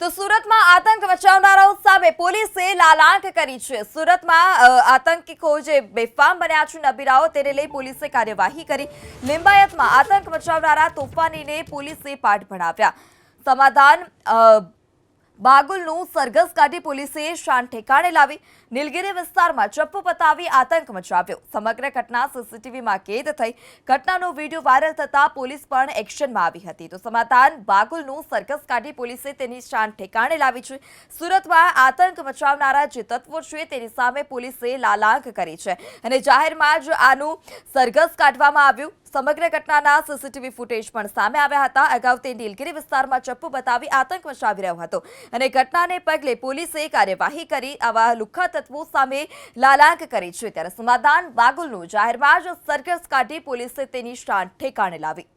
તો સુરતમાં આતંક મચાવનારાઓ સામે પોલીસે લાલાંક કરી છે. સુરતમાં આતંકીઓ જે બેફામ બન્યા છે, નબીરાઓ, તેને લઈ પોલીસે કાર્યવાહી કરી. લિંબાયતમાં આતંક મચાવનારા તોફાનીને પોલીસે પાઠ ભણાવ્યા. સમાધાન બાગુલનું સરઘસ કાઢી પોલીસે શાન ઠેકાણે લાવી. નીલગિરી વિસ્તારમાં ચપ્પુ પતાવી આતંક મચાવ્યો. સમગ્ર ઘટના સીસીટીવીમાં કેદ થઈ. ઘટનાનો વીડિયો વાયરલ થતા પોલીસ પણ એક્શનમાં આવી હતી. તો સમાધાન, બાગુલનું સરઘસ કાઢી પોલીસે તેની શાન ઠેકાણે લાવી છે. સુરતમાં આતંક મચાવનારા જે તત્વો છે તેની સામે પોલીસે લાલાંક કરી છે. અને જાહેરમાં જ આનું સરઘસ કાઢવામાં આવ્યું. સમગ્ર ઘટનાના સીસીટીવી ફૂટેજ પણ સામે આવ્યા હતા. અગાઉ તે નીલગિરી વિસ્તારમાં ચપ્પુ બતાવી આતંક મચાવી રહ્યો હતો અને ઘટનાને પગલે પોલીસે કાર્યવાહી કરી આવા લુખ્ખા તત્વો સામે લાલાંક કરી છે. ત્યારે સમાધાન બાગુલનું જાહેરમાં જ સરઘસ કાઢી પોલીસે તેની શાન ઠેકાણે લાવી.